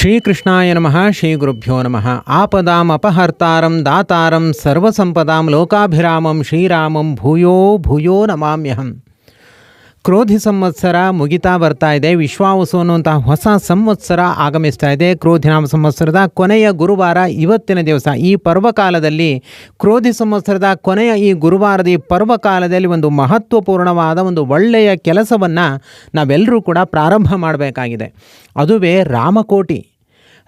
ಶ್ರೀಕೃಷ್ಣಾಯ ನಮಃ ಶ್ರೀ ಗುರುಭ್ಯೋ ನಮಃ. ಆಪದಾಂ ಅಪಹರ್ತಾರಂ ದಾತಾರಂ ಸರ್ವಸಂಪದಾಂ ಲೋಕಾಭಿರಾಮಂ ಶ್ರೀರಾಮಂ ಭೂಯೋ ಭೂಯೋ ನಮಾಮ್ಯಹಂ. ಕ್ರೋಧಿ ಸಂವತ್ಸರ ಮುಗಿತಾ ಬರ್ತಾ ಇದೆ. ವಿಶ್ವಾವಸು ಅನ್ನುವಂತಹ ಹೊಸ ಸಂವತ್ಸರ ಆಗಮಿಸ್ತಾ ಇದೆ. ಕ್ರೋಧಿನಾಮ ಸಂವತ್ಸರದ ಕೊನೆಯ ಗುರುವಾರ ಇವತ್ತಿನ ದಿವಸ. ಈ ಪರ್ವಕಾಲದಲ್ಲಿ ಕ್ರೋಧಿ ಸಂವತ್ಸರದ ಕೊನೆಯ ಈ ಗುರುವಾರದ ಈ ಪರ್ವಕಾಲದಲ್ಲಿ ಒಂದು ಮಹತ್ವಪೂರ್ಣವಾದ ಒಂದು ಒಳ್ಳೆಯ ಕೆಲಸವನ್ನು ನಾವೆಲ್ಲರೂ ಕೂಡ ಪ್ರಾರಂಭ ಮಾಡಬೇಕಾಗಿದೆ. ಅದುವೇ ರಾಮಕೋಟಿ.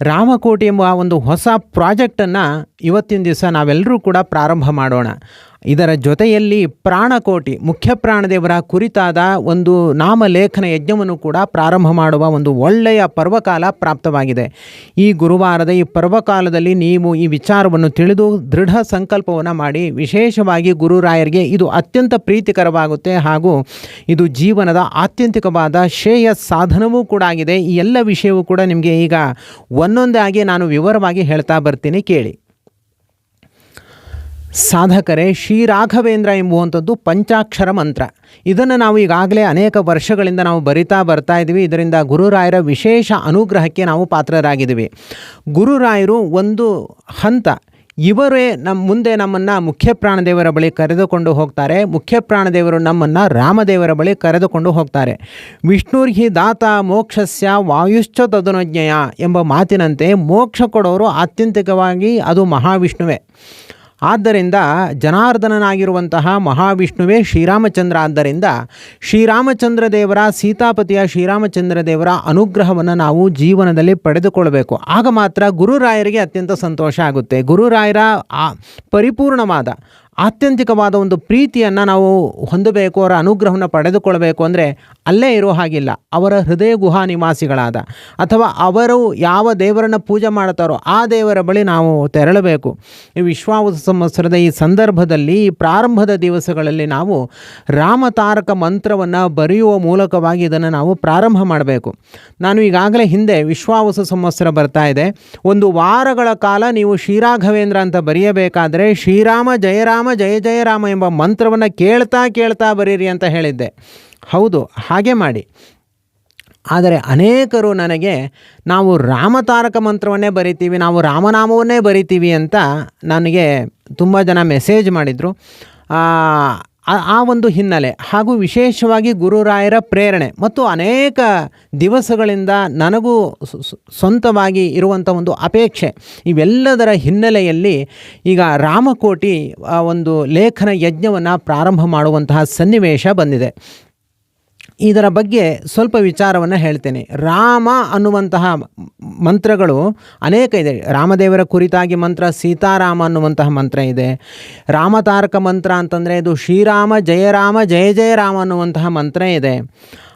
ರಾಮಕೋಟಿ ಎಂಬ ಒಂದು ಹೊಸ ಪ್ರಾಜೆಕ್ಟನ್ನು ಇವತ್ತಿನ ದಿವಸ ನಾವೆಲ್ಲರೂ ಕೂಡ ಪ್ರಾರಂಭ ಮಾಡೋಣ. ಇದರ ಜೊತೆಯಲ್ಲಿ ಪ್ರಾಣಕೋಟಿ, ಮುಖ್ಯ ಪ್ರಾಣದೇವರ ಕುರಿತಾದ ಒಂದು ನಾಮಲೇಖನ ಯಜ್ಞವನ್ನು ಕೂಡ ಪ್ರಾರಂಭ ಮಾಡುವ ಒಂದು ಒಳ್ಳೆಯ ಪರ್ವಕಾಲ ಪ್ರಾಪ್ತವಾಗಿದೆ. ಈ ಗುರುವಾರದ ಈ ಪರ್ವಕಾಲದಲ್ಲಿ ನೀವು ಈ ವಿಚಾರವನ್ನು ತಿಳಿದು ದೃಢ ಸಂಕಲ್ಪವನ್ನು ಮಾಡಿ, ವಿಶೇಷವಾಗಿ ಗುರುರಾಯರಿಗೆ ಇದು ಅತ್ಯಂತ ಪ್ರೀತಿಕರವಾಗುತ್ತೆ ಹಾಗೂ ಇದು ಜೀವನದ ಆತ್ಯಂತಿಕವಾದ ಶ್ರೇಯ ಸಾಧನವೂ ಕೂಡ ಆಗಿದೆ. ಈ ಎಲ್ಲ ವಿಷಯವೂ ಕೂಡ ನಿಮಗೆ ಈಗ ಒಂದೊಂದಾಗಿ ನಾನು ವಿವರವಾಗಿ ಹೇಳ್ತಾ ಬರ್ತೀನಿ, ಕೇಳಿ. ಸಾಧಕರೇ ಶ್ರೀರಾಘವೇಂದ್ರ ಎಂಬುವಂಥದ್ದು ಪಂಚಾಕ್ಷರ ಮಂತ್ರ. ಇದನ್ನು ನಾವು ಈಗಾಗಲೇ ಅನೇಕ ವರ್ಷಗಳಿಂದ ನಾವು ಬರಿತಾ ಬರ್ತಾ ಇದ್ದೀವಿ. ಇದರಿಂದ ಗುರುರಾಯರ ವಿಶೇಷ ಅನುಗ್ರಹಕ್ಕೆ ನಾವು ಪಾತ್ರರಾಗಿದ್ದೀವಿ. ಗುರುರಾಯರು ಒಂದು ಹಂತ. ಇವರೇ ನಮ್ಮ ಮುಂದೆ ನಮ್ಮನ್ನು ಮುಖ್ಯ ಪ್ರಾಣದೇವರ ಬಳಿ ಕರೆದುಕೊಂಡು ಹೋಗ್ತಾರೆ. ಮುಖ್ಯ ಪ್ರಾಣದೇವರು ನಮ್ಮನ್ನು ರಾಮದೇವರ ಬಳಿ ಕರೆದುಕೊಂಡು ಹೋಗ್ತಾರೆ. ವಿಷ್ಣುರ್ಹಿ ದಾತ ಮೋಕ್ಷಸ್ಯ ವಾಯುಶ್ಚ ತದನುಜ್ಞಯ ಎಂಬ ಮಾತಿನಂತೆ ಮೋಕ್ಷ ಕೊಡೋರು ಆತ್ಯಂತಿಕವಾಗಿ ಅದು ಮಹಾವಿಷ್ಣುವೇ. ಆದ್ದರಿಂದ ಜನಾರ್ದನನಾಗಿರುವಂತಹ ಮಹಾವಿಷ್ಣುವೇ ಶ್ರೀರಾಮಚಂದ್ರ. ಆದ್ದರಿಂದ ಶ್ರೀರಾಮಚಂದ್ರ ದೇವರ, ಸೀತಾಪತಿಯ ಶ್ರೀರಾಮಚಂದ್ರ ದೇವರ ಅನುಗ್ರಹವನ್ನು ನಾವು ಜೀವನದಲ್ಲಿ ಪಡೆದುಕೊಳ್ಳಬೇಕು. ಆಗ ಮಾತ್ರ ಗುರುರಾಯರಿಗೆ ಅತ್ಯಂತ ಸಂತೋಷ ಆಗುತ್ತೆ. ಗುರುರಾಯರ ಆ ಪರಿಪೂರ್ಣವಾದ ಆತ್ಯಂತಿಕವಾದ ಒಂದು ಪ್ರೀತಿಯನ್ನು ನಾವು ಹೊಂದಬೇಕು, ಅವರ ಅನುಗ್ರಹವನ್ನು ಪಡೆದುಕೊಳ್ಳಬೇಕು ಅಂದರೆ ಅಲ್ಲೇ ಇರೋ ಹಾಗಿಲ್ಲ. ಅವರ ಹೃದಯ ಗುಹಾ ನಿವಾಸಿಗಳಾದ ಅಥವಾ ಅವರು ಯಾವ ದೇವರನ್ನು ಪೂಜೆ ಮಾಡ್ತಾರೋ ಆ ದೇವರ ಬಳಿ ನಾವು ತೆರಳಬೇಕು. ಈ ವಿಶ್ವಾವಸ ಸಂವತ್ಸರದ ಈ ಸಂದರ್ಭದಲ್ಲಿ ಪ್ರಾರಂಭದ ದಿವಸಗಳಲ್ಲಿ ನಾವು ರಾಮತಾರಕ ಮಂತ್ರವನ್ನು ಬರೆಯುವ ಮೂಲಕವಾಗಿ ಇದನ್ನು ನಾವು ಪ್ರಾರಂಭ ಮಾಡಬೇಕು. ನಾನು ಈಗಾಗಲೇ ಹಿಂದೆ ವಿಶ್ವಾವಸ ಸಂವತ್ಸರ ಬರ್ತಾ ಇದೆ. ಒಂದು ವಾರಗಳ ಕಾಲ ನೀವು ಶ್ರೀರಾಘವೇಂದ್ರ ಅಂತ ಬರೆಯಬೇಕಾದರೆ, ಶ್ರೀರಾಮ ಜಯರಾಮ ಜಯ ಜಯ ರಾಮ ಎಂಬ ಮಂತ್ರವನ್ನು ಕೇಳ್ತಾ ಕೇಳ್ತಾ ಬರೀರಿ ಅಂತ ಹೇಳಿದ್ದೆ. ಹೌದು, ಹಾಗೆ ಮಾಡಿ. ಆದರೆ ಅನೇಕರು ನನಗೆ ನಾವು ರಾಮತಾರಕ ಮಂತ್ರವನ್ನೇ ಬರಿತೀವಿ, ನಾವು ರಾಮನಾಮವನ್ನೇ ಬರಿತೀವಿ ಅಂತ ನನಗೆ ತುಂಬ ಜನ ಮೆಸೇಜ್ ಮಾಡಿದರು. ಆ- ಒಂದು ಹಿನ್ನೆಲೆ ಹಾಗೂ ವಿಶೇಷವಾಗಿ ಗುರುರಾಯರ ಪ್ರೇರಣೆ ಮತ್ತು ಅನೇಕ ದಿವಸಗಳಿಂದ ನನಗೂ ಸ್ವಂತವಾಗಿ ಇರುವಂಥ ಒಂದು ಅಪೇಕ್ಷೆ. ಇವೆಲ್ಲದರ ಹಿನ್ನೆಲೆಯಲ್ಲಿ ಈಗ ರಾಮಕೋಟಿ ಒಂದು ಲೇಖನ ಯಜ್ಞವನ್ನು ಪ್ರಾರಂಭ ಮಾಡುವಂತಹ ಸನ್ನಿವೇಶ ಬಂದಿದೆ. ಇದರ ಬಗ್ಗೆ ಸ್ವಲ್ಪ ವಿಚಾರವನ್ನು ಹೇಳ್ತೇನೆ. ರಾಮ ಅನ್ನುವಂತಹ ಮಂತ್ರಗಳು ಅನೇಕ ಇದೆ. ರಾಮದೇವರ ಕುರಿತಾಗಿ ಮಂತ್ರ, ಸೀತಾರಾಮ ಅನ್ನುವಂತಹ ಮಂತ್ರ ಇದೆ. ರಾಮತಾರಕ ಮಂತ್ರ ಅಂತಂದರೆ ಇದು ಶ್ರೀರಾಮ, ಜಯರಾಮ, ಜಯ ಜಯರಾಮ ಅನ್ನುವಂತಹ ಮಂತ್ರ ಇದೆ.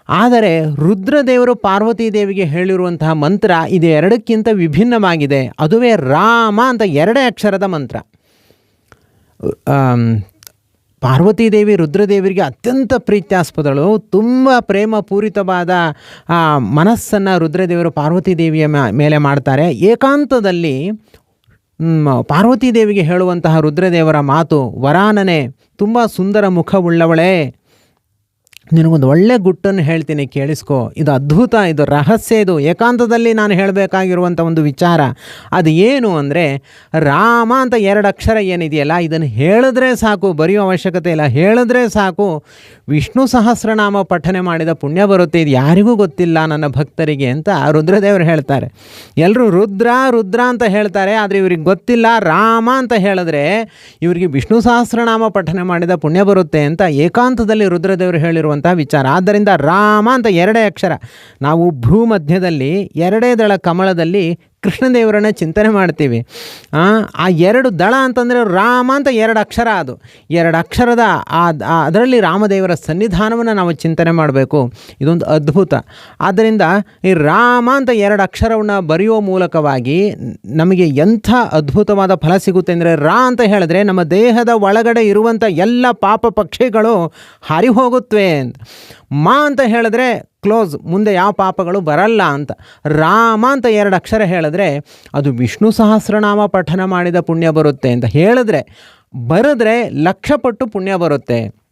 ಆದರೆ ರುದ್ರದೇವರು ಪಾರ್ವತೀ ದೇವಿಗೆ ಹೇಳಿರುವಂತಹ ಮಂತ್ರ ಇದು ಎರಡಕ್ಕಿಂತ ವಿಭಿನ್ನವಾಗಿದೆ. ಅದುವೇ ರಾಮ ಅಂತ ಎರಡೇ ಅಕ್ಷರದ ಮಂತ್ರ. ಪಾರ್ವತೀದೇವಿ ರುದ್ರದೇವರಿಗೆ ಅತ್ಯಂತ ಪ್ರೀತ್ಯಾಸ್ಪದಳು. ತುಂಬ ಪ್ರೇಮ ಪೂರಿತವಾದ ಮನಸ್ಸನ್ನು ರುದ್ರದೇವರು ಪಾರ್ವತೀದೇವಿಯ ಮೇಲೆ ಮಾಡ್ತಾರೆ. ಏಕಾಂತದಲ್ಲಿ ಪಾರ್ವತೀದೇವಿಗೆ ಹೇಳುವಂತಹ ರುದ್ರದೇವರ ಮಾತು, ವರಾನನೆ, ತುಂಬ ಸುಂದರ ಮುಖವುಳ್ಳವಳೇ ನಿನಗೊಂದು ಒಳ್ಳೆ ಗುಟ್ಟನ್ನು ಹೇಳ್ತೀನಿ, ಕೇಳಿಸ್ಕೋ. ಇದು ಅದ್ಭುತ, ಇದು ರಹಸ್ಯ, ಇದು ಏಕಾಂತದಲ್ಲಿ ನಾನು ಹೇಳಬೇಕಾಗಿರುವಂಥ ಒಂದು ವಿಚಾರ. ಅದು ಏನು ಅಂದರೆ, ರಾಮ ಅಂತ ಎರಡು ಅಕ್ಷರ ಏನಿದೆಯಲ್ಲ, ಇದನ್ನು ಹೇಳಿದ್ರೆ ಸಾಕು, ಬರೆಯೋ ಅವಶ್ಯಕತೆ ಇಲ್ಲ, ಹೇಳಿದ್ರೆ ಸಾಕು. ವಿಷ್ಣು ಸಹಸ್ರನಾಮ ಪಠನೆ ಮಾಡಿದ ಪುಣ್ಯ ಬರುತ್ತೆ, ಇದು ಯಾರಿಗೂ ಗೊತ್ತಿಲ್ಲ ನನ್ನ ಭಕ್ತರಿಗೆ ಅಂತ ರುದ್ರದೇವರು ಹೇಳ್ತಾರೆ. ಎಲ್ಲರೂ ರುದ್ರ ರುದ್ರ ಅಂತ ಹೇಳ್ತಾರೆ, ಆದರೆ ಇವ್ರಿಗೆ ಗೊತ್ತಿಲ್ಲ, ರಾಮ ಅಂತ ಹೇಳಿದ್ರೆ ಇವರಿಗೆ ವಿಷ್ಣು ಸಹಸ್ರನಾಮ ಪಠನೆ ಮಾಡಿದ ಪುಣ್ಯ ಬರುತ್ತೆ ಅಂತ ಏಕಾಂತದಲ್ಲಿ ರುದ್ರದೇವರು ಹೇಳಿರುವಂಥ ವಿಚಾರ. ಆದ್ದರಿಂದ ರಾಮ ಅಂತ ಎರಡೇ ಅಕ್ಷರ. ನಾವು ಭ್ರೂ ಮಧ್ಯದಲ್ಲಿ ಎರಡೇ ದಳ ಕಮಲದಲ್ಲಿ ಕೃಷ್ಣದೇವರನ್ನ ಚಿಂತನೆ ಮಾಡ್ತೀವಿ. ಆ ಎರಡು ದಳ ಅಂತಂದರೆ ರಾಮ ಅಂತ ಎರಡು ಅಕ್ಷರ ಅದು. ಎರಡು ಅಕ್ಷರದ ಅದರಲ್ಲಿ ರಾಮದೇವರ ಸನ್ನಿಧಾನವನ್ನು ನಾವು ಚಿಂತನೆ ಮಾಡಬೇಕು. ಇದೊಂದು ಅದ್ಭುತ. ಆದ್ದರಿಂದ ಈ ರಾಮ ಅಂತ ಎರಡು ಅಕ್ಷರವನ್ನು ಬರೆಯುವ ಮೂಲಕವಾಗಿ ನಮಗೆ ಎಂಥ ಅದ್ಭುತವಾದ ಫಲ ಸಿಗುತ್ತೆ ಅಂದರೆ ರಾ ಅಂತ ಹೇಳಿದ್ರೆ ನಮ್ಮ ದೇಹದ ಒಳಗಡೆ ಇರುವಂಥ ಎಲ್ಲ ಪಾಪ ಪಕ್ಷಿಗಳು ಹಾರಿ ಹೋಗುತ್ತವೆ ಮಾ ಅಂತ ಹೇಳಿದ್ರೆ ಕ್ಲೋಸ್, ಮುಂದೆ ಯಾವ ಪಾಪಗಳು ಬರಲ್ಲ ಅಂತ. ರಾಮ ಅಂತ ಎರಡು ಅಕ್ಷರ ಹೇಳಿದ್ರೆ ಅದು ವಿಷ್ಣು ಸಹಸ್ರನಾಮ ಪಠನ ಮಾಡಿದ ಪುಣ್ಯ ಬರುತ್ತೆ ಅಂತ. ಹೇಳಿದ್ರೆ, ಬರೆದ್ರೆ ಲಕ್ಷ ಪಟ್ಟು ಪುಣ್ಯ ಬರುತ್ತೆ.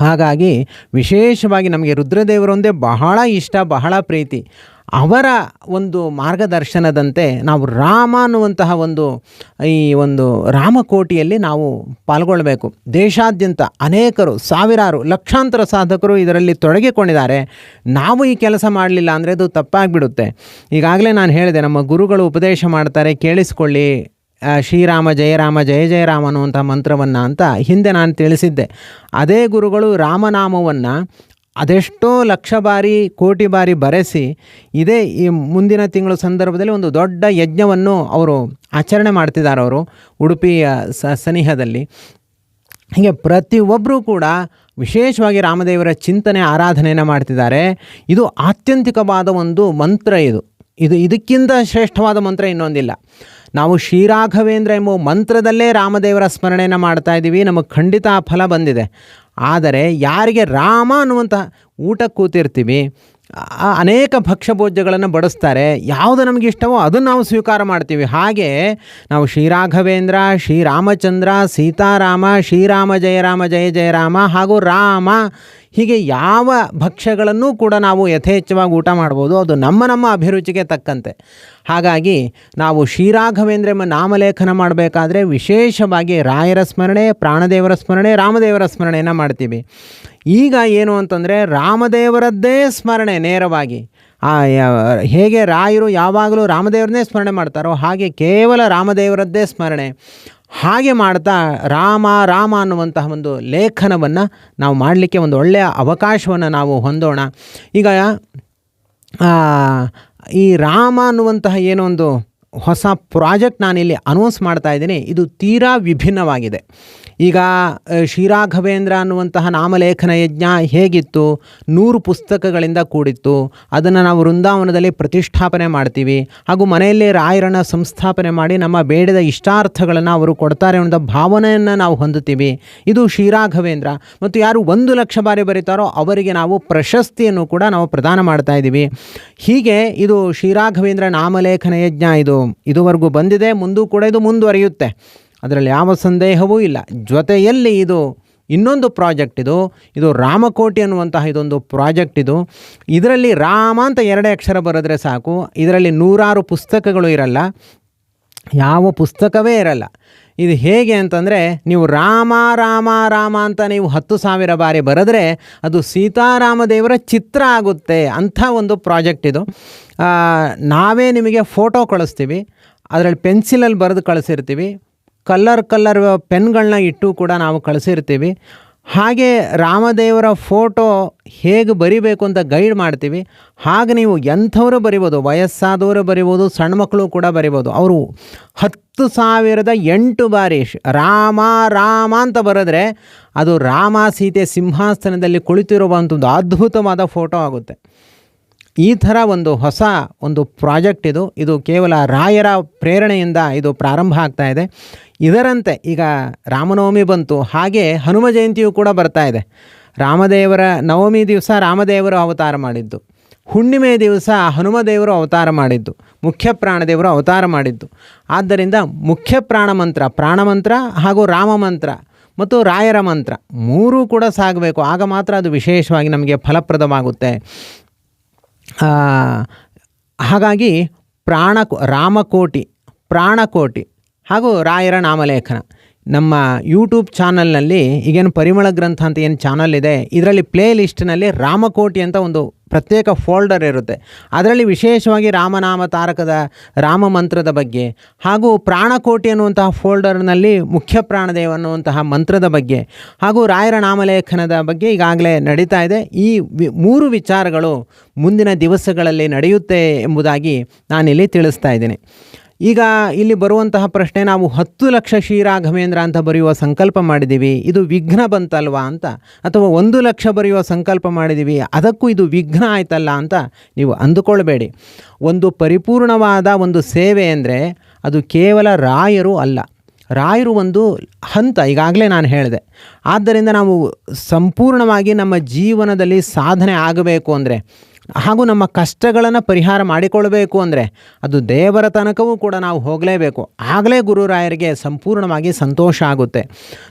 ಹಾಗಾಗಿ ವಿಶೇಷವಾಗಿ ನಮಗೆ ರುದ್ರದೇವರೊಂದೇ ಬಹಳ ಇಷ್ಟ, ಬಹಳ ಪ್ರೀತಿ. ಅವರ ಒಂದು ಮಾರ್ಗದರ್ಶನದಂತೆ ನಾವು ರಾಮ ಅನ್ನುವಂತಹ ಒಂದು, ಈ ಒಂದು ರಾಮಕೋಟಿಯಲ್ಲಿ ನಾವು ಪಾಲ್ಗೊಳ್ಳಬೇಕು ದೇಶಾದ್ಯಂತ ಅನೇಕರು, ಸಾವಿರಾರು, ಲಕ್ಷಾಂತರ ಸಾಧಕರು ಇದರಲ್ಲಿ ತೊಡಗಿಕೊಂಡಿದ್ದಾರೆ. ನಾವು ಈ ಕೆಲಸ ಮಾಡಲಿಲ್ಲ ಅಂದರೆ ಅದು ತಪ್ಪಾಗಿಬಿಡುತ್ತೆ. ಈಗಾಗಲೇ ನಾನು ಹೇಳಿದೆ, ನಮ್ಮ ಗುರುಗಳು ಉಪದೇಶ ಮಾಡ್ತಾರೆ, ಕೇಳಿಸ್ಕೊಳ್ಳಿ. ಶ್ರೀರಾಮ ಜಯರಾಮ ಜಯ ಜಯರಾಮ ಅನ್ನುವಂಥ ಮಂತ್ರವನ್ನು ಅಂತ ಹಿಂದೆ ನಾನು ತಿಳಿಸಿದ್ದೆ. ಅದೇ ಗುರುಗಳು ರಾಮನಾಮವನ್ನು ಅದೆಷ್ಟೋ ಲಕ್ಷ ಬಾರಿ, ಕೋಟಿ ಬಾರಿ ಬರೆಸಿ ಇದೇ ಈ ಮುಂದಿನ ತಿಂಗಳ ಸಂದರ್ಭದಲ್ಲಿ ಒಂದು ದೊಡ್ಡ ಯಜ್ಞವನ್ನು ಅವರು ಆಚರಣೆ ಮಾಡ್ತಿದ್ದಾರೆ ಅವರು ಉಡುಪಿಯ ಸ ಸನಿಹದಲ್ಲಿ. ಹೀಗೆ ಪ್ರತಿಯೊಬ್ಬರೂ ಕೂಡ ವಿಶೇಷವಾಗಿ ರಾಮದೇವರ ಚಿಂತನೆ, ಆರಾಧನೆಯನ್ನು ಮಾಡ್ತಿದ್ದಾರೆ. ಇದು ಆತ್ಯಂತಿಕವಾದ ಒಂದು ಮಂತ್ರ ಇದು. ಇದು ಇದಕ್ಕಿಂತ ಶ್ರೇಷ್ಠವಾದ ಮಂತ್ರ ಇನ್ನೊಂದಿಲ್ಲ. ನಾವು ಶ್ರೀರಾಘವೇಂದ್ರ ಎಂಬ ಮಂತ್ರದಲ್ಲೇ ರಾಮದೇವರ ಸ್ಮರಣೆಯನ್ನು ಮಾಡ್ತಾ ಇದ್ದೀವಿ. ನಮಗೆ ಖಂಡಿತ ಫಲ ಬಂದಿದೆ. ಆದರೆ ಯಾರಿಗೆ ರಾಮ ಅನ್ನುವಂತಹ ಊಟಕ್ಕೆ ಕೂತಿರ್ತೀವಿ ಅನೇಕ ಭಕ್ಷ್ಯಭೋಜ್ಯಗಳನ್ನು ಬಡಿಸ್ತಾರೆ, ಯಾವುದು ನಮಗೆ ಇಷ್ಟವೋ ಅದನ್ನು ನಾವು ಸ್ವೀಕಾರ ಮಾಡ್ತೀವಿ. ಹಾಗೆ ನಾವು ಶ್ರೀರಾಘವೇಂದ್ರ, ಶ್ರೀರಾಮಚಂದ್ರ, ಸೀತಾರಾಮ, ಶ್ರೀರಾಮ ಜಯರಾಮ ಜಯ ಜಯರಾಮ ಹಾಗೂ ರಾಮ ಹೀಗೆ ಯಾವ ಭಕ್ಷ್ಯಗಳನ್ನು ಕೂಡ ನಾವು ಯಥೇಚ್ಛವಾಗಿ ಊಟ ಮಾಡ್ಬೋದು, ಅದು ನಮ್ಮ ನಮ್ಮ ಅಭಿರುಚಿಗೆ ತಕ್ಕಂತೆ. ಹಾಗಾಗಿ ನಾವು ಶ್ರೀರಾಘವೇಂದ್ರ ನಾಮಲೇಖನ ಮಾಡಬೇಕಾದ್ರೆ ವಿಶೇಷವಾಗಿ ರಾಯರ ಸ್ಮರಣೆ, ಪ್ರಾಣದೇವರ ಸ್ಮರಣೆ, ರಾಮದೇವರ ಸ್ಮರಣೆಯನ್ನು ಮಾಡ್ತೀವಿ. ಈಗ ಏನು ಅಂತಂದರೆ ರಾಮದೇವರದ್ದೇ ಸ್ಮರಣೆ ನೇರವಾಗಿ. ಆ ಹೇಗೆ ರಾಯರು ಯಾವಾಗಲೂ ರಾಮದೇವರನ್ನೇ ಸ್ಮರಣೆ ಮಾಡ್ತಾರೋ ಹಾಗೆ ಕೇವಲ ರಾಮದೇವರದ್ದೇ ಸ್ಮರಣೆ. ಹಾಗೆ ಮಾಡ್ತಾ ರಾಮ ರಾಮ ಅನ್ನುವಂತಹ ಒಂದು ಲೇಖನವನ್ನು ನಾವು ಮಾಡಲಿಕ್ಕೆ ಒಂದು ಒಳ್ಳೆಯ ಅವಕಾಶವನ್ನು ನಾವು ಹೊಂದೋಣ. ಈಗ ಈ ರಾಮ ಅನ್ನುವಂತಹ ಏನೋ ಒಂದು ಹೊಸ ಪ್ರಾಜೆಕ್ಟ್ ನಾನಿಲ್ಲಿ ಅನೌನ್ಸ್ ಮಾಡ್ತಾ ಇದ್ದೀನಿ. ಇದು ತೀರಾ ವಿಭಿನ್ನವಾಗಿದೆ. ಈಗ ಶ್ರೀ ಶ್ರೀರಾಘವೇಂದ್ರ ಅನ್ನುವಂತಹ ನಾಮಲೇಖನ ಯಜ್ಞ ಹೇಗಿತ್ತು? ನೂರು ಪುಸ್ತಕಗಳಿಂದ ಕೂಡಿತ್ತು. ಅದನ್ನು ನಾವು ವೃಂದಾವನದಲ್ಲಿ ಪ್ರತಿಷ್ಠಾಪನೆ ಮಾಡ್ತೀವಿ. ಹಾಗೂ ಮನೆಯಲ್ಲೇ ರಾಯರನ್ನು ಸಂಸ್ಥಾಪನೆ ಮಾಡಿ ನಮ್ಮ ಬೇಡದ ಇಷ್ಟಾರ್ಥಗಳನ್ನು ಅವರು ಕೊಡ್ತಾರೆ ಅನ್ನೋ ಭಾವನೆಯನ್ನು ನಾವು ಹೊಂದುತ್ತೀವಿ. ಇದು ಶ್ರೀರಾಘವೇಂದ್ರ. ಮತ್ತು ಯಾರು ಒಂದು ಲಕ್ಷ ಬಾರಿ ಬರೀತಾರೋ ಅವರಿಗೆ ನಾವು ಪ್ರಶಸ್ತಿಯನ್ನು ಕೂಡ ನಾವು ಪ್ರದಾನ ಮಾಡ್ತಾ ಇದ್ದೀವಿ. ಹೀಗೆ ಇದು ಶ್ರೀರಾಘವೇಂದ್ರ ನಾಮಲೇಖನ ಯಜ್ಞ ಇದು. ಇದುವರೆಗೂ ಬಂದಿದೆ, ಮುಂದೂ ಕೂಡ ಇದು ಮುಂದುವರಿಯುತ್ತೆ. ಅದರಲ್ಲಿ ಯಾವ ಸಂದೇಹವೂ ಇಲ್ಲ. ಜೊತೆಯಲ್ಲಿ ಇದು ಇನ್ನೊಂದು ಪ್ರಾಜೆಕ್ಟ್ ಇದು. ಇದು ರಾಮಕೋಟಿ ಅನ್ನುವಂತಹ ಇದೊಂದು ಪ್ರಾಜೆಕ್ಟ್ ಇದು. ಇದರಲ್ಲಿ ರಾಮ ಅಂತ ಎರಡೇ ಅಕ್ಷರ ಬರೆದ್ರೆ ಸಾಕು. ಇದರಲ್ಲಿ ನೂರಾರು ಪುಸ್ತಕಗಳು ಇರಲ್ಲ. ಯಾವ ಪುಸ್ತಕವೇ ಇರಲ್ಲ. ಇದು ಹೇಗೆ ಅಂತಂದರೆ ನೀವು ರಾಮ ರಾಮ ರಾಮ ಅಂತ ನೀವು ಹತ್ತು ಸಾವಿರ ಬಾರಿ ಬರೆದ್ರೆ ಅದು ಸೀತಾರಾಮ ದೇವರ ಚಿತ್ರ ಆಗುತ್ತೆ ಅಂಥ ಒಂದು ಪ್ರಾಜೆಕ್ಟ್ ಇದು. ನಾವೇ ನಿಮಗೆ ಫೋಟೋ ಕಳಿಸ್ತೀವಿ. ಅದರಲ್ಲಿ ಪೆನ್ಸಿಲಲ್ಲಿ ಬರೆದು ಕಳಿಸಿರ್ತೀವಿ. ಕಲ್ಲರ್ ಕಲ್ಲರ್ ಪೆನ್ಗಳನ್ನ ಇಟ್ಟು ಕೂಡ ನಾವು ಕಳಿಸಿರ್ತೀವಿ. ಹಾಗೆ ರಾಮದೇವರ ಫೋಟೋ ಹೇಗೆ ಬರಿಬೇಕು ಅಂತ ಗೈಡ್ ಮಾಡ್ತೀವಿ. ಹಾಗೆ ನೀವು ಎಂಥವರು ಬರಿಬೋದು, ವಯಸ್ಸಾದವರು ಬರಿಬೋದು, ಸಣ್ಣ ಮಕ್ಕಳು ಕೂಡ ಬರಿಬೋದು. ಅವರು ಹತ್ತು ಸಾವಿರದ ಎಂಟು ಬಾರಿ ರಾಮ ರಾಮ ಅಂತ ಬರೆದ್ರೆ ಅದು ರಾಮ ಸೀತೆ ಸಿಂಹಾಸನದಲ್ಲಿ ಕುಳಿತಿರುವಂಥದ್ದು ಅದ್ಭುತವಾದ ಫೋಟೋ ಆಗುತ್ತೆ. ಈ ಥರ ಒಂದು ಹೊಸ ಒಂದು ಪ್ರಾಜೆಕ್ಟ್ ಇದು. ಇದು ಕೇವಲ ರಾಯರ ಪ್ರೇರಣೆಯಿಂದ ಇದು ಪ್ರಾರಂಭ ಆಗ್ತಾ ಇದೆ. ಇದರಂತೆ ಈಗ ರಾಮನವಮಿ ಬಂತು. ಹಾಗೆ ಹನುಮ ಜಯಂತಿಯು ಕೂಡ ಬರ್ತಾ ಇದೆ. ರಾಮದೇವರ ನವಮಿ ದಿವಸ ರಾಮದೇವರು ಅವತಾರ ಮಾಡಿದ್ದು. ಹುಣ್ಣಿಮೆ ದಿವಸ ಹನುಮದೇವರು ಅವತಾರ ಮಾಡಿದ್ದು. ಮುಖ್ಯ ಪ್ರಾಣದೇವರು ಅವತಾರ ಮಾಡಿದ್ದು. ಆದ್ದರಿಂದ ಮುಖ್ಯ ಪ್ರಾಣ ಮಂತ್ರ ಪ್ರಾಣ ಮಂತ್ರ ಹಾಗೂ ರಾಮ ಮಂತ್ರ ಮತ್ತು ರಾಯರ ಮಂತ್ರ ಮೂರೂ ಕೂಡ ಸಾಗಬೇಕು. ಆಗ ಮಾತ್ರ ಅದು ವಿಶೇಷವಾಗಿ ನಮಗೆ ಫಲಪ್ರದವಾಗುತ್ತೆ. ಹಾಗಾಗಿ ಪ್ರಾಣ ರಾಮಕೋಟಿ, ಪ್ರಾಣಕೋಟಿ ಹಾಗೂ ರಾಯರ ನಾಮಲೇಖನ. ನಮ್ಮ ಯೂಟ್ಯೂಬ್ ಚಾನಲ್ನಲ್ಲಿ ಈಗೇನು ಪರಿಮಳ ಗ್ರಂಥ ಅಂತ ಏನು ಚಾನಲ್ ಇದೆ, ಇದರಲ್ಲಿ ಪ್ಲೇ ಲಿಸ್ಟ್ನಲ್ಲಿ ರಾಮಕೋಟಿ ಅಂತ ಒಂದು ಪ್ರತ್ಯೇಕ ಫೋಲ್ಡರ್ ಇರುತ್ತೆ. ಅದರಲ್ಲಿ ವಿಶೇಷವಾಗಿ ರಾಮನಾಮ ತಾರಕದ ರಾಮ ಮಂತ್ರದ ಬಗ್ಗೆ ಹಾಗೂ ಪ್ರಾಣಕೋಟಿ ಅನ್ನುವಂತಹ ಫೋಲ್ಡರ್ನಲ್ಲಿ ಮುಖ್ಯ ಪ್ರಾಣದೇವ ಅನ್ನುವಂತಹ ಮಂತ್ರದ ಬಗ್ಗೆ ಹಾಗೂ ರಾಯರ ನಾಮಲೇಖನದ ಬಗ್ಗೆ ಈಗಾಗಲೇ ನಡೀತಾ ಇದೆ. ಈ ಮೂರು ವಿಚಾರಗಳು ಮುಂದಿನ ದಿವಸಗಳಲ್ಲಿ ನಡೆಯುತ್ತೆ ಎಂಬುದಾಗಿ ನಾನಿಲ್ಲಿ ತಿಳಿಸ್ತಾ ಇದ್ದೀನಿ. ಈಗ ಇಲ್ಲಿ ಬರುವಂತಹ ಪ್ರಶ್ನೆ, ನಾವು ಹತ್ತು ಲಕ್ಷ ಶ್ರೀರಾಘವೇಂದ್ರ ಅಂತ ಬರೆಯುವ ಸಂಕಲ್ಪ ಮಾಡಿದ್ದೀವಿ, ಇದು ವಿಘ್ನ ಬಂತಲ್ವಾ ಅಂತ? ಅಥವಾ ಒಂದು ಲಕ್ಷ ಬರೆಯುವ ಸಂಕಲ್ಪ ಮಾಡಿದ್ದೀವಿ, ಅದಕ್ಕೂ ಇದು ವಿಘ್ನ ಆಯ್ತಲ್ಲ ಅಂತ ನೀವು ಅಂದುಕೊಳ್ಬೇಡಿ. ಒಂದು ಪರಿಪೂರ್ಣವಾದ ಒಂದು ಸೇವೆ ಅಂದರೆ ಅದು ಕೇವಲ ರಾಯರು ಅಲ್ಲ. ರಾಯರು ಒಂದು ಹಂತ, ಈಗಾಗಲೇ ನಾನು ಹೇಳಿದೆ. ಆದ್ದರಿಂದ ನಾವು ಸಂಪೂರ್ಣವಾಗಿ ನಮ್ಮ ಜೀವನದಲ್ಲಿ ಸಾಧನೆ ಆಗಬೇಕು ಅಂದರೆ ಹಾಗೂ ನಮ್ಮ ಕಷ್ಟಗಳನ್ನು ಪರಿಹಾರ ಮಾಡಿಕೊಳ್ಬೇಕು ಅಂದರೆ ಅದು ದೇವರ ತನಕವೂ ಕೂಡ ನಾವು ಹೋಗಲೇಬೇಕು. ಆಗಲೇ ಗುರುರಾಯರಿಗೆ ಸಂಪೂರ್ಣವಾಗಿ ಸಂತೋಷ ಆಗುತ್ತೆ.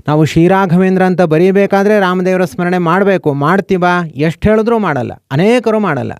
ನಾವು ಶ್ರೀರಾಘವೇಂದ್ರ ಅಂತ ಬರೀಬೇಕಾದ್ರೆ ರಾಮದೇವರ ಸ್ಮರಣೆ ಮಾಡಬೇಕು. ಮಾಡ್ತೀವ? ಎಷ್ಟು ಹೇಳಿದ್ರೂ ಮಾಡಲ್ಲ. ಅನೇಕರು ಮಾಡಲ್ಲ.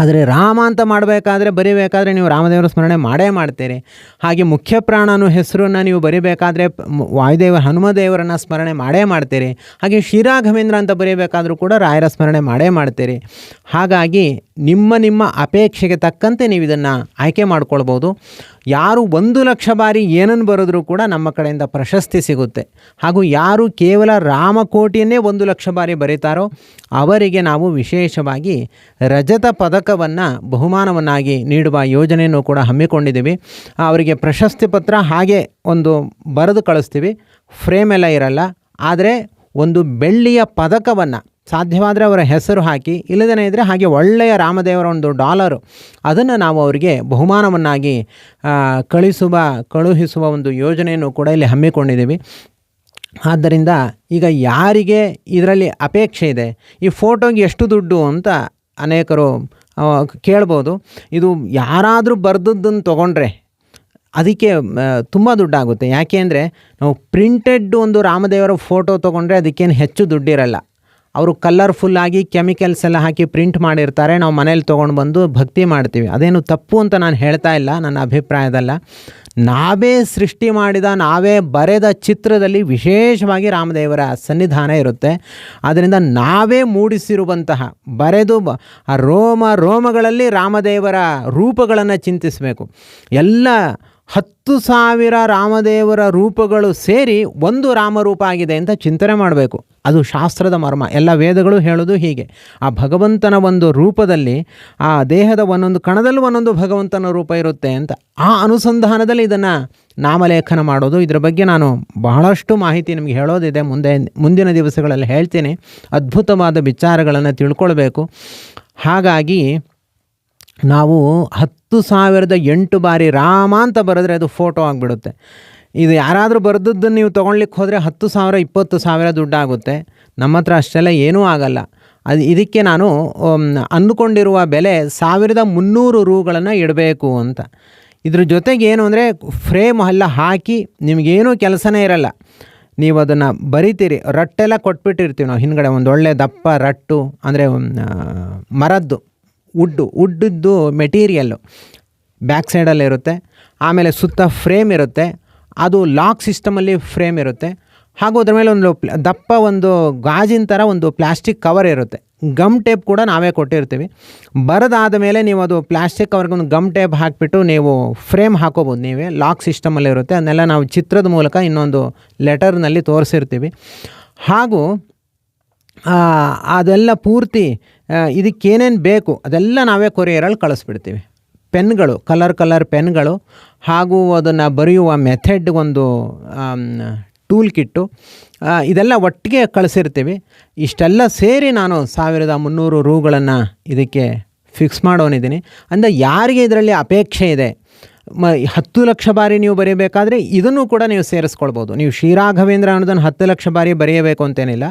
ಆದರೆ ರಾಮ ಅಂತ ಮಾಡಬೇಕಾದ್ರೆ ಬರಿಬೇಕಾದ್ರೆ ನೀವು ರಾಮದೇವರ ಸ್ಮರಣೆ ಮಾಡೇ ಮಾಡ್ತೀರಿ. ಹಾಗೆ ಮುಖ್ಯ ಪ್ರಾಣನು ಹೆಸರನ್ನು ನೀವು ಬರಿಬೇಕಾದ್ರೆ ವಾಯುದೇವ ಹನುಮದೇವರನ್ನು ಸ್ಮರಣೆ ಮಾಡೇ ಮಾಡ್ತೀರಿ. ಹಾಗೆ ಶ್ರೀರಾಘವೇಂದ್ರ ಅಂತ ಬರೀಬೇಕಾದರೂ ಕೂಡ ರಾಯರ ಸ್ಮರಣೆ ಮಾಡೇ ಮಾಡ್ತೀರಿ. ಹಾಗಾಗಿ ನಿಮ್ಮ ನಿಮ್ಮ ಅಪೇಕ್ಷೆಗೆ ತಕ್ಕಂತೆ ನೀವು ಇದನ್ನು ಆಯ್ಕೆ ಮಾಡ್ಕೊಳ್ಬೋದು. ಯಾರು ಒಂದು ಲಕ್ಷ ಬಾರಿ ಏನನ್ನು ಬರೆದರೂ ಕೂಡ ನಮ್ಮ ಕಡೆಯಿಂದ ಪ್ರಶಸ್ತಿ ಸಿಗುತ್ತೆ. ಹಾಗೂ ಯಾರು ಕೇವಲ ರಾಮಕೋಟಿಯನ್ನೇ ಒಂದು ಲಕ್ಷ ಬಾರಿ ಬರೀತಾರೋ ಅವರಿಗೆ ನಾವು ವಿಶೇಷವಾಗಿ ರಜತ ಪದಕವನ್ನು ಬಹುಮಾನವನ್ನಾಗಿ ನೀಡುವ ಯೋಜನೆಯನ್ನು ಕೂಡ ಹಮ್ಮಿಕೊಂಡಿದ್ದೀವಿ. ಅವರಿಗೆ ಪ್ರಶಸ್ತಿ ಪತ್ರ ಹಾಗೆ ಒಂದು ಬರೆದು ಕಳಿಸ್ತೀವಿ. ಫ್ರೇಮ್ ಎಲ್ಲ ಇರಲ್ಲ. ಆದರೆ ಒಂದು ಬೆಳ್ಳಿಯ ಪದಕವನ್ನು ಸಾಧ್ಯವಾದರೆ ಅವರ ಹೆಸರು ಹಾಕಿ ಇಲ್ಲದೇ ಇದ್ದರೆ ಹಾಗೆ ಒಳ್ಳೆಯ ರಾಮದೇವರ ಒಂದು ಡಾಲರು, ಅದನ್ನು ನಾವು ಅವರಿಗೆ ಬಹುಮಾನವನ್ನಾಗಿ ಕಳಿಸುವ, ಕಳುಹಿಸುವ ಒಂದು ಯೋಜನೆಯನ್ನು ಕೂಡ ಇಲ್ಲಿ ಹಮ್ಮಿಕೊಂಡಿದ್ದೀವಿ. ಆದ್ದರಿಂದ ಈಗ ಯಾರಿಗೆ ಇದರಲ್ಲಿ ಅಪೇಕ್ಷೆ ಇದೆ? ಈ ಫೋಟೋಗೆ ಎಷ್ಟು ದುಡ್ಡು ಅಂತ ಅನೇಕರು ಕೇಳ್ಬೋದು. ಇದು ಯಾರಾದರೂ ಬರೆದದ್ದನ್ನು ತೊಗೊಂಡ್ರೆ ಅದಕ್ಕೆ ತುಂಬ ದುಡ್ಡಾಗುತ್ತೆ. ಯಾಕೆ ಅಂದರೆ ನಾವು ಪ್ರಿಂಟೆಡ್ ಒಂದು ರಾಮದೇವರ ಫೋಟೋ ತೊಗೊಂಡ್ರೆ ಅದಕ್ಕೇನು ಹೆಚ್ಚು ದುಡ್ಡಿರಲ್ಲ. ಅವರು ಕಲರ್ಫುಲ್ಲಾಗಿ ಕೆಮಿಕಲ್ಸ್ ಎಲ್ಲ ಹಾಕಿ ಪ್ರಿಂಟ್ ಮಾಡಿರ್ತಾರೆ. ನಾವು ಮನೇಲಿ ತೊಗೊಂಡು ಬಂದು ಭಕ್ತಿ ಮಾಡ್ತೀವಿ. ಅದೇನು ತಪ್ಪು ಅಂತ ನಾನು ಹೇಳ್ತಾ ಇಲ್ಲ, ನನ್ನ ಅಭಿಪ್ರಾಯದಲ್ಲ. ನಾವೇ ಸೃಷ್ಟಿ ಮಾಡಿದ, ನಾವೇ ಬರೆದ ಚಿತ್ರದಲ್ಲಿ ವಿಶೇಷವಾಗಿ ರಾಮದೇವರ ಸನ್ನಿಧಾನ ಇರುತ್ತೆ. ಆದ್ದರಿಂದ ನಾವೇ ಮೂಡಿಸಿರುವಂತಹ, ಬರೆದು ಆ ರೋಮ, ರೋಮಗಳಲ್ಲಿ ರಾಮದೇವರ ರೂಪಗಳನ್ನು ಚಿಂತಿಸಬೇಕು. ಎಲ್ಲ ಹತ್ತು ಸಾವಿರ ರಾಮದೇವರ ರೂಪಗಳು ಸೇರಿ ಒಂದು ರಾಮರೂಪ ಆಗಿದೆ ಅಂತ ಚಿಂತನೆ ಮಾಡಬೇಕು. ಅದು ಶಾಸ್ತ್ರದ ಮರ್ಮ. ಎಲ್ಲ ವೇದಗಳು ಹೇಳೋದು ಹೀಗೆ. ಆ ಭಗವಂತನ ಒಂದು ರೂಪದಲ್ಲಿ, ಆ ದೇಹದ ಒಂದೊಂದು ಕಣದಲ್ಲೂ ಒಂದೊಂದು ಭಗವಂತನ ರೂಪ ಇರುತ್ತೆ ಅಂತ ಆ ಅನುಸಂಧಾನದಲ್ಲಿ ಇದನ್ನು ನಾಮಲೇಖನ ಮಾಡೋದು. ಇದರ ಬಗ್ಗೆ ನಾನು ಬಹಳಷ್ಟು ಮಾಹಿತಿ ನಿಮಗೆ ಹೇಳೋದಿದೆ. ಮುಂದೆ, ಮುಂದಿನ ದಿವಸಗಳಲ್ಲಿ ಹೇಳ್ತೀನಿ. ಅದ್ಭುತವಾದ ವಿಚಾರಗಳನ್ನು ತಿಳ್ಕೊಳ್ಬೇಕು. ಹಾಗಾಗಿ ನಾವು ಹತ್ತು ಸಾವಿರದ ಎಂಟು ಬಾರಿ ರಾಮ ಅಂತ ಬರೆದ್ರೆ ಅದು ಫೋಟೋ ಆಗಿಬಿಡುತ್ತೆ. ಇದು ಯಾರಾದರೂ ಬರೆದದ್ದು ನೀವು ತೊಗೊಳ್ಲಿಕ್ಕೆ ಹೋದರೆ ಹತ್ತು ಸಾವಿರ, ಇಪ್ಪತ್ತು ಸಾವಿರ ದುಡ್ಡಾಗುತ್ತೆ. ನಮ್ಮ ಹತ್ರ ಅಷ್ಟೆಲ್ಲ ಏನೂ ಆಗಲ್ಲ. ಅದು ಇದಕ್ಕೆ ನಾನು ಅಂದುಕೊಂಡಿರುವ ಬೆಲೆ ಸಾವಿರದ ಮುನ್ನೂರು ರೂಗಳನ್ನು ಇಡಬೇಕು ಅಂತ. ಇದ್ರ ಜೊತೆಗೆ ಏನು ಅಂದರೆ ಫ್ರೇಮ್ ಎಲ್ಲ ಹಾಕಿ ನಿಮಗೇನೂ ಕೆಲಸನೇ ಇರಲ್ಲ. ನೀವು ಅದನ್ನು ಬರಿತೀರಿ, ರಟ್ಟೆಲ್ಲ ಕೊಟ್ಬಿಟ್ಟಿರ್ತೀವಿ ನಾವು ಹಿಂದ್ಗಡೆ ಒಂದು ಒಳ್ಳೆ ದಪ್ಪ ರಟ್ಟು ಅಂದರೆ ಮರದ್ದು. ವುಡ್ಡು ವುಡ್ಡದ್ದು ಮೆಟೀರಿಯಲ್ಲು ಬ್ಯಾಕ್ ಸೈಡಲ್ಲಿ ಇರುತ್ತೆ. ಆಮೇಲೆ ಸುತ್ತ ಫ್ರೇಮ್ ಇರುತ್ತೆ. ಅದು ಲಾಕ್ ಸಿಸ್ಟಮಲ್ಲಿ ಫ್ರೇಮ್ ಇರುತ್ತೆ. ಹಾಗೂ ಅದ್ರ ಮೇಲೆ ಒಂದು ದಪ್ಪ ಒಂದು ಗಾಜಿನ ಥರ ಒಂದು ಪ್ಲಾಸ್ಟಿಕ್ ಕವರ್ ಇರುತ್ತೆ. ಗಮ್ ಟೇಪ್ ಕೂಡ ನಾವೇ ಕೊಟ್ಟಿರ್ತೀವಿ. ಬರದಾದ ಮೇಲೆ ನೀವು ಅದು ಪ್ಲಾಸ್ಟಿಕ್ ಕವರ್ಗೆ ಒಂದು ಗಮ್ ಟೇಪ್ ಹಾಕಿಬಿಟ್ಟು ನೀವು ಫ್ರೇಮ್ ಹಾಕೋಬೋದು. ನೀವೇ ಲಾಕ್ ಸಿಸ್ಟಮಲ್ಲಿರುತ್ತೆ ಅದನ್ನೆಲ್ಲ ನಾವು ಚಿತ್ರದ ಮೂಲಕ ಇನ್ನೊಂದು ಲೆಟರ್ನಲ್ಲಿ ತೋರಿಸಿರ್ತೀವಿ. ಹಾಗೂ ಅದೆಲ್ಲ ಪೂರ್ತಿ ಇದಕ್ಕೇನೇನು ಬೇಕು, ಅದೆಲ್ಲ ನಾವೇ ಕೊರಿಯರಲ್ಲಿ ಕಳಿಸ್ಬಿಡ್ತೀವಿ. ಪೆನ್ಗಳು, ಕಲರ್ ಕಲರ್ ಪೆನ್ಗಳು, ಹಾಗೂ ಅದನ್ನು ಬರೆಯುವ ಮೆಥಡ್ ಒಂದು ಟೂಲ್ ಕಿಟ್ಟು ಇದೆಲ್ಲ ಒಟ್ಟಿಗೆ ಕಳಿಸಿರ್ತೀವಿ. ಇಷ್ಟೆಲ್ಲ ಸೇರಿ ನಾನು ಸಾವಿರದ ಮುನ್ನೂರು ರೂಗಳನ್ನು ಇದಕ್ಕೆ ಫಿಕ್ಸ್ ಮಾಡೋನಿದ್ದೀನಿ ಅಂದರೆ ಯಾರಿಗೆ ಇದರಲ್ಲಿ ಅಪೇಕ್ಷೆ ಇದೆ? ಮ, ಹತ್ತು ಲಕ್ಷ ಬಾರಿ ನೀವು ಬರೆಯಬೇಕಾದ್ರೆ ಇದನ್ನು ಕೂಡ ನೀವು ಸೇರಿಸ್ಕೊಳ್ಬೋದು. ನೀವು ಶ್ರೀರಾಘವೇಂದ್ರ ಅನ್ನೋದನ್ನು ಹತ್ತು ಲಕ್ಷ ಬಾರಿ ಬರೆಯಬೇಕು ಅಂತೇನಿಲ್ಲ.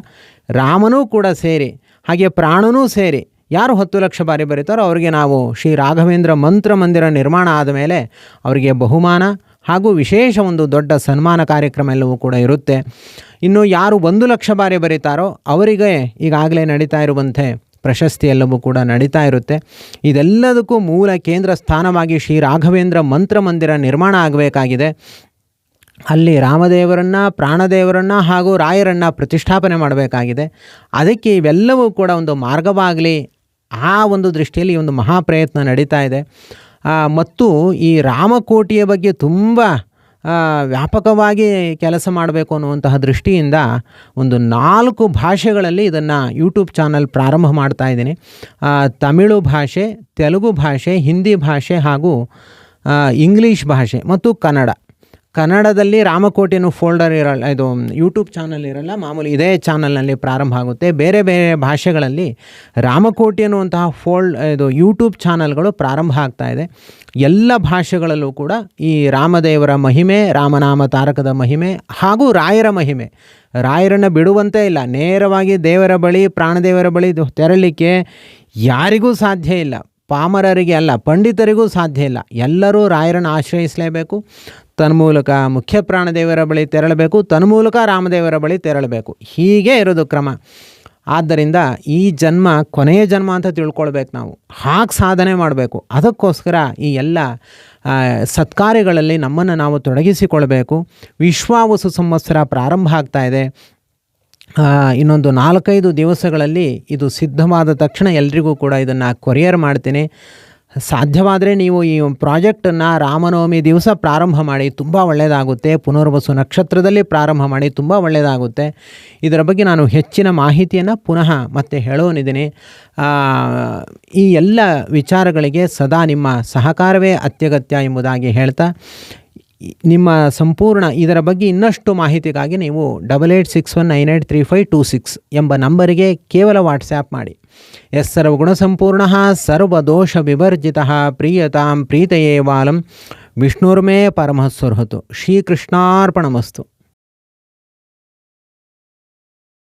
ರಾಮನೂ ಕೂಡ ಸೇರಿ, ಹಾಗೆ ಪ್ರಾಣನೂ ಸೇರಿ, ಯಾರು ಹತ್ತು ಲಕ್ಷ ಬಾರಿ ಬರೀತಾರೋ ಅವರಿಗೆ ನಾವು ಶ್ರೀ ರಾಘವೇಂದ್ರ ಮಂತ್ರ ಮಂದಿರ ನಿರ್ಮಾಣ ಆದಮೇಲೆ ಅವರಿಗೆ ಬಹುಮಾನ ಹಾಗೂ ವಿಶೇಷ ಒಂದು ದೊಡ್ಡ ಸನ್ಮಾನ ಕಾರ್ಯಕ್ರಮ ಎಲ್ಲವೂ ಕೂಡ ಇರುತ್ತೆ. ಇನ್ನು ಯಾರು ಒಂದು ಲಕ್ಷ ಬಾರಿ ಬರೀತಾರೋ ಅವರಿಗೆ ಈಗಾಗಲೇ ನಡೀತಾ ಇರುವಂತೆ ಪ್ರಶಸ್ತಿ ಎಲ್ಲವೂ ಕೂಡ ನಡೀತಾ ಇರುತ್ತೆ. ಇದೆಲ್ಲದಕ್ಕೂ ಮೂಲ ಕೇಂದ್ರ ಸ್ಥಾನವಾಗಿ ಶ್ರೀ ರಾಘವೇಂದ್ರ ಮಂತ್ರ ಮಂದಿರ ನಿರ್ಮಾಣ ಆಗಬೇಕಾಗಿದೆ. ಅಲ್ಲಿ ರಾಮದೇವರನ್ನ, ಪ್ರಾಣದೇವರನ್ನ ಹಾಗೂ ರಾಯರನ್ನು ಪ್ರತಿಷ್ಠಾಪನೆ ಮಾಡಬೇಕಾಗಿದೆ. ಅದಕ್ಕೆ ಇವೆಲ್ಲವೂ ಕೂಡ ಒಂದು ಮಾರ್ಗವಾಗಲಿ ಆ ಒಂದು ದೃಷ್ಟಿಯಲ್ಲಿ ಒಂದು ಮಹಾಪ್ರಯತ್ನ ನಡೀತಾ ಇದೆ. ಮತ್ತು ಈ ರಾಮಕೋಟಿಯ ಬಗ್ಗೆ ತುಂಬ ವ್ಯಾಪಕವಾಗಿ ಕೆಲಸ ಮಾಡಬೇಕು ಅನ್ನುವಂತಹ ದೃಷ್ಟಿಯಿಂದ ಒಂದು ನಾಲ್ಕು ಭಾಷೆಗಳಲ್ಲಿ ಇದನ್ನು ಯೂಟ್ಯೂಬ್ ಚಾನಲ್ ಪ್ರಾರಂಭ ಮಾಡ್ತಾ ಇದ್ದೀನಿ. ತಮಿಳು ಭಾಷೆ, ತೆಲುಗು ಭಾಷೆ, ಹಿಂದಿ ಭಾಷೆ ಹಾಗೂ ಇಂಗ್ಲೀಷ್ ಭಾಷೆ ಮತ್ತು ಕನ್ನಡ. ಕನ್ನಡದಲ್ಲಿ ರಾಮಕೋಟಿಯನ್ನು ಫೋಲ್ಡರ್ ಇರಲ್ಲ, ಇದು ಯೂಟ್ಯೂಬ್ ಚಾನಲ್ ಇರಲ್ಲ, ಮಾಮೂಲಿ ಇದೇ ಚಾನಲ್ನಲ್ಲಿ ಪ್ರಾರಂಭ ಆಗುತ್ತೆ. ಬೇರೆ ಬೇರೆ ಭಾಷೆಗಳಲ್ಲಿ ರಾಮಕೋಟಿ ಅನ್ನುವಂತಹ ಫೋಲ್ಡ್ ಇದು ಯೂಟ್ಯೂಬ್ ಚಾನಲ್ಗಳು ಪ್ರಾರಂಭ ಆಗ್ತಾ ಇದೆ. ಎಲ್ಲ ಭಾಷೆಗಳಲ್ಲೂ ಕೂಡ ಈ ರಾಮದೇವರ ಮಹಿಮೆ, ರಾಮನಾಮ ತಾರಕದ ಮಹಿಮೆ, ಹಾಗೂ ರಾಯರ ಮಹಿಮೆ, ರಾಯರನ್ನು ಬಿಡುವಂತೆ ಇಲ್ಲ, ನೇರವಾಗಿ ದೇವರ ಬಳಿ, ಪ್ರಾಣದೇವರ ಬಳಿ ಇದು ತೆರಳಲಿಕ್ಕೆ ಯಾರಿಗೂ ಸಾಧ್ಯ ಇಲ್ಲ. ಪಾಮರರಿಗೆ ಅಲ್ಲ, ಪಂಡಿತರಿಗೂ ಸಾಧ್ಯ ಇಲ್ಲ. ಎಲ್ಲರೂ ರಾಯರನ್ನು ಆಶ್ರಯಿಸಲೇಬೇಕು. ತನ್ಮೂಲಕ ಮುಖ್ಯ ಪ್ರಾಣದೇವರ ಬಳಿ ತೆರಳಬೇಕು, ತನ್ಮೂಲಕ ರಾಮದೇವರ ಬಳಿ ತೆರಳಬೇಕು. ಹೀಗೆ ಇರೋದು ಕ್ರಮ. ಆದ್ದರಿಂದ ಈ ಜನ್ಮ ಕೊನೆಯ ಜನ್ಮ ಅಂತ ತಿಳ್ಕೊಳ್ಬೇಕು ನಾವು. ಹಾಗೆ ಸಾಧನೆ ಮಾಡಬೇಕು. ಅದಕ್ಕೋಸ್ಕರ ಈ ಎಲ್ಲ ಸತ್ಕಾರ್ಯಗಳಲ್ಲಿ ನಮ್ಮನ್ನು ನಾವು ತೊಡಗಿಸಿಕೊಳ್ಬೇಕು. ವಿಶ್ವಾವಸು ಸಂವತ್ಸರ ಪ್ರಾರಂಭ ಆಗ್ತಾ ಇದೆ. ಇನ್ನೊಂದು ನಾಲ್ಕೈದು ದಿವಸಗಳಲ್ಲಿ ಇದು ಸಿದ್ಧವಾದ ತಕ್ಷಣ ಎಲ್ರಿಗೂ ಕೂಡ ಇದನ್ನು ಕೊರಿಯರ್ ಮಾಡ್ತೀನಿ. ಸಾಧ್ಯವಾದರೆ ನೀವು ಈ ಪ್ರಾಜೆಕ್ಟನ್ನು ರಾಮನವಮಿ ದಿವಸ ಪ್ರಾರಂಭ ಮಾಡಿ ತುಂಬ ಒಳ್ಳೆಯದಾಗುತ್ತೆ. ಪುನರ್ವಸು ನಕ್ಷತ್ರದಲ್ಲಿ ಪ್ರಾರಂಭ ಮಾಡಿ ತುಂಬ ಒಳ್ಳೆಯದಾಗುತ್ತೆ. ಇದರ ಬಗ್ಗೆ ನಾನು ಹೆಚ್ಚಿನ ಮಾಹಿತಿಯನ್ನು ಪುನಃ ಮತ್ತೆ ಹೇಳೋನಿದ್ದೀನಿ. ಈ ಎಲ್ಲ ವಿಚಾರಗಳಿಗೆ ಸದಾ ನಿಮ್ಮ ಸಹಕಾರವೇ ಅತ್ಯಗತ್ಯ ಎಂಬುದಾಗಿ ಹೇಳ್ತಾ, ನಿಮ್ಮ ಸಂಪೂರ್ಣ ಇದರ ಬಗ್ಗೆ ಇನ್ನಷ್ಟು ಮಾಹಿತಿಗಾಗಿ ನೀವು double eight six one nine eight three five two six ಎಂಬ ನಂಬರಿಗೆ ಕೇವಲ ವಾಟ್ಸ್ಯಾಪ್ ಮಾಡಿ. यस्सर्वगुणसम्पूर्णः सर्वदोषविवर्जितः विवर्जि प्रीयता प्रीतवाल विष्णुर्मे परमः श्रीकृष्णापणमस्तु